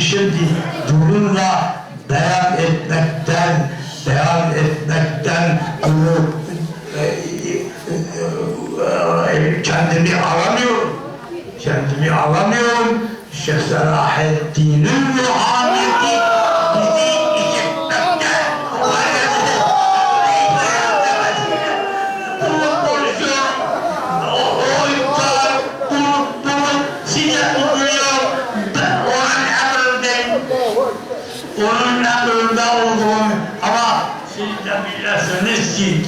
Şimdi bununla Emrinde olduğum ama siz de bilirsiniz ki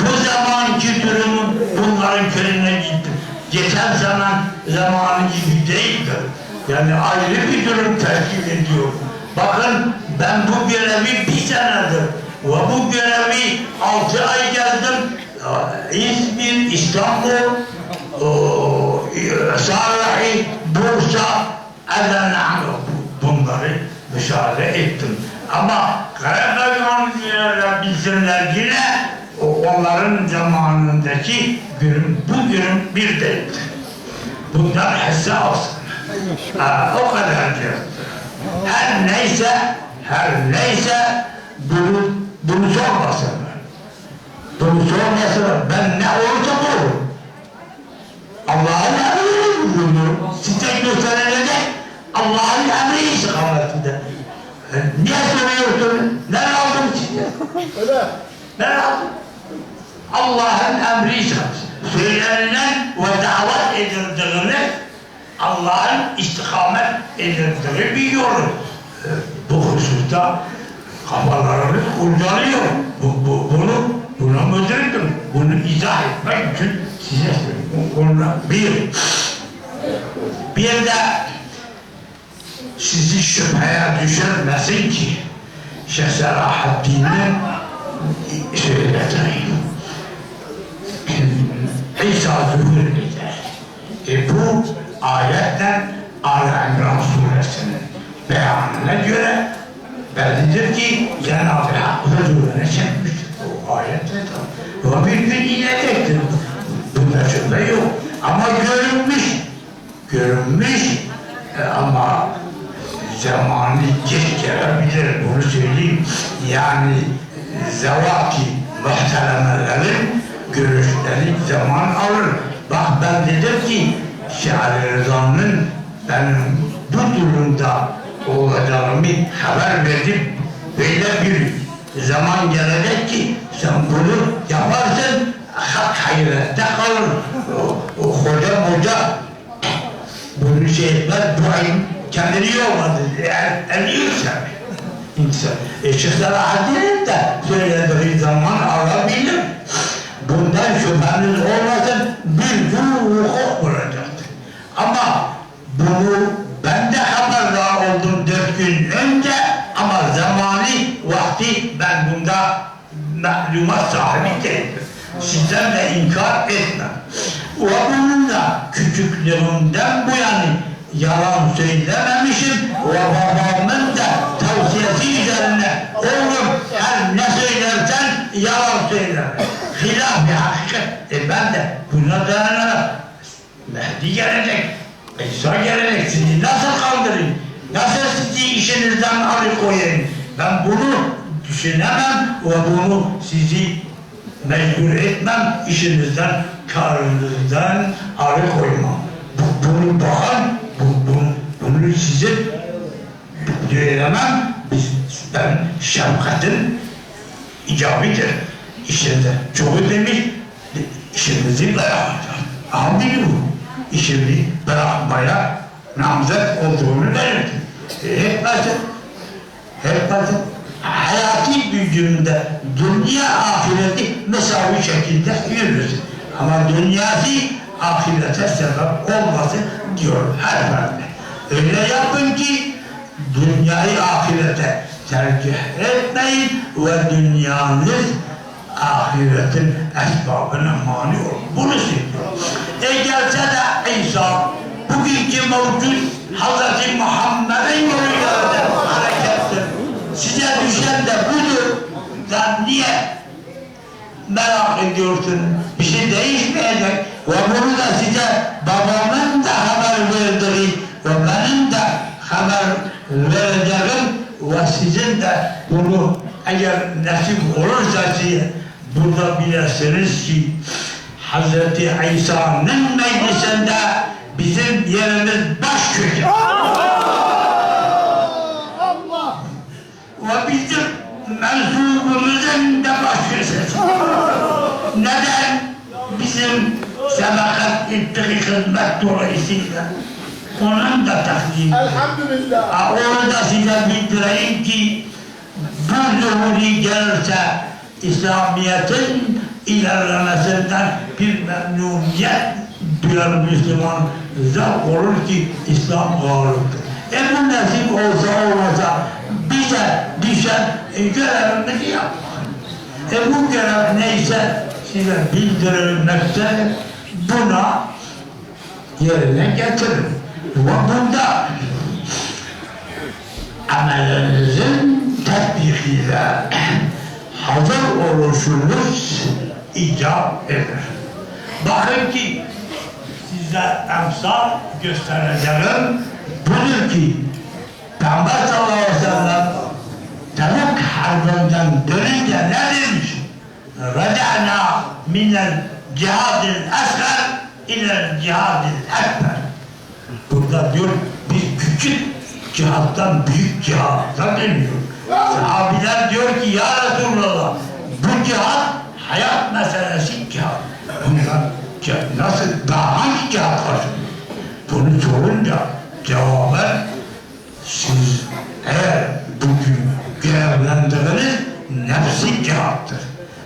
bu zamanki durumun bunların köyüne gitti. Geçen zaman zamanı gibi değildir. Yani ayrı bir durum teşkil ediyor. Bakın ben bu görevi bir senedir ve bu görevi altı ay geldim. İzmir, İstanbul, o, Sarahi, Bursa, Adana bunları müşahede ettim. Ama Karagöz'ü bilsinler yine o onların zamanındaki gün, bugün bir değildir. Bundan hisse alsın. Ha, o kadar diyor. Her neyse, her neyse bunu, bunu sormasınlar. Bunu sormasınlar. Ben ne olursa bu. Allah'ın emri bunu size gösterilecek Allah'ın emri istikametinde. E, Niye soruyorsun? Ne aldım size? Öyle. Ne aldım? Allah'ın emri. Söylenilen ve davet edildiğini Allah'ın istikamet edildiği bir yolu. E, Bu hususta kafalarını kurcalıyor. Bu, bu, bunu, buna müdürüm. Bunu izah etmek için size söylüyorum. Bir, bir de sizi şüpheye düşürmesin ki Şeyh Selahaddin'in söylediği İsa zuhur eder. E bu ayetten Ali İmran suresinin beyanına göre bellidir ki Cenab-ı Hak huzuruna çekmiştir. O ayette de. O bir gün inecektir. Bunda şüphe yok. Ama görünmüş. Görünmüş. E, ama zamanı geç gelebilir. Bunu söyleyeyim. Yani zevaki muhteremelerin görüşleri zaman alır. Bak ben dedim ki Şahri Rıza'nın benim bu durumda olacağımı haber verdim. Böyle bir zaman gelecek ki sen bunu yaparsın, hak hayrette kalır. O, o hoca moca bunu şey etmez, bu ayın kendini yormadı. Eğer eliyorsa insan. E Şeyh Selahaddin'in de söylediği zaman alabilir. Bundan şüpheniz olmasın bir gün hukuk bulacaktır. Ama bunu ben de haberdar oldum dört gün önce ama zamanı vakti ben bunda mahlumat sahibi değildim. Sizden de inkar etmem. Ve bununla küçüklüğümden bu yani yalan söylememişim ve babamın da tavsiyesi üzerine oğlum her ne söylersen yalan söyleme. Hilaf bir hakikat. E ben de buna dayanarak Mehdi gelecek, İsa gelecek sizi nasıl kaldırayım? Nasıl sizi işinizden alıkoyayım? Ben bunu düşünemem ve bunu sizi mecbur etmem, işinizden, karınızdan alıkoymam. Bu, bunu bakın, bu, bunu, size. Biz, ben şefkatin icabıdır. İşinde çok demiş, işimizi bırakacağız. Ama bu işini bırakmaya namzet olduğunu belirtti. E, hepmezse, hepmezse hayati gücünde dünya ahireti mesavi şekilde yürürsün. Ama dünyası ahirete sebep olmasın diyor her ferde. Öyle yapın ki dünyayı ahirete tercih etmeyin ve dünyanız ahiretin esbabına mani olur. Bunu söylüyor. E gelse de İsa bugünkü mevcut Hz. Muhammed'in yoluyla harekettir. Size düşen de budur. Sen niye merak ediyorsun? Bir şey değişmeyecek. Ve bunu da size babamın verdiği ve benim de haber vereceğim ve sizin de bunu eğer nasip olursa size burada bilesiniz ki Hz. İsa'nın meclisinde bizim yerimiz baş köşe. Ve bizim mensubumuzun da baş köşesi. Neden? Bizim sebakat ettiği hizmet dolayısıyla onun da takdimi. Elhamdülillah. Ha, Onu da size bildireyim ki bu zuhuri gelirse İslamiyet'in ilerlemesinden bir memnuniyet duyar Müslüman zevk olur ki İslam galiptir. E bu nasip olsa olmasa bize düşen e, görevimizi yapmak. E bu görev neyse size bildirilmekte buna yerine getirin. Ve bunda amelinizin tatbikiyle hazır oluşunuz icap eder. Bakın ki size emsal göstereceğim budur ki Peygamber sallallahu aleyhi ve sellem Tebuk harbinden dönünce ne demiş? Reca'na minel cihadil esgar ilel cihadil ekber. Burada diyor biz küçük cihattan büyük cihata dönüyor. Sahabiler diyor ki ya Resulallah bu cihat hayat meselesi cihat. Bundan ce- nasıl daha hangi cihat var? Bunu sorunca cevaben siz eğer bugün görevlendiriniz nefsi cihattır.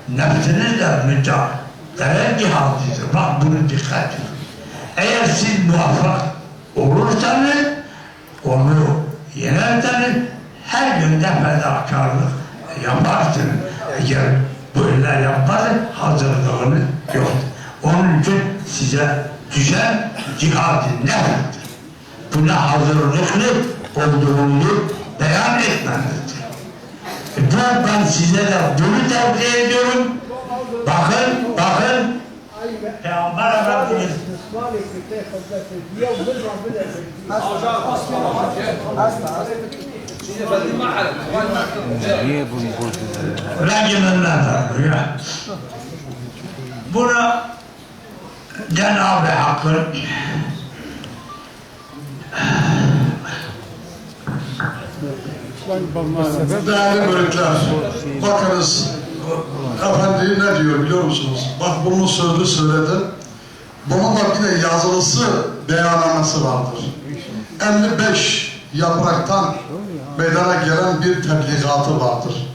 Nefsinizle mücadele cihatıdır. Bak bunu dikkat edin. Eğer siz muvaffak olursanız onu yenerseniz her günde fedakarlık yaparsınız. Eğer böyle yaparsanız hazırlığınız yok. Onun için size düşen cihad-ı nefstir. Buna hazırlıklı olduğunu beyan etmenizdir. E ben size de bunu tavsiye ediyorum. Bakın. Peygamber Efendimiz. Regimenlerden buraya. Bunu Cenab-ı Hakk'ın Değerli bölükler, bakınız efendi ne diyor biliyor musunuz? Bak bunu sözlü söyledi. Bunun da bir de yazılısı beyannaması vardır. 55 yapraktan meydana gelen bir tebligatı vardır.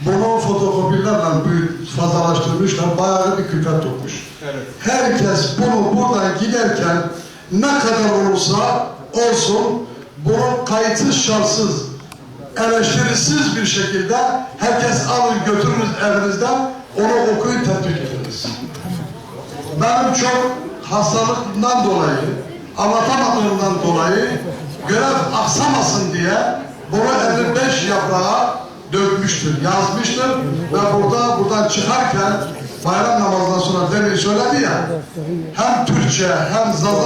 Bunu fotokopilerle büyük fazlalaştırmışlar, bayağı bir külfet tutmuş. Herkes bunu buradan giderken ne kadar olursa olsun bunu kayıtsız şartsız eleştirisiz bir şekilde herkes alın götürünüz evinizden onu okuyun tatbik ediniz. Benim çok hastalıktan dolayı anlatamadığımdan dolayı görev aksamasın diye bunu 55 yaprağa dökmüştür, yazmıştır ve burada buradan çıkarken bayram namazından sonra demin söyledi ya hem Türkçe hem Zaza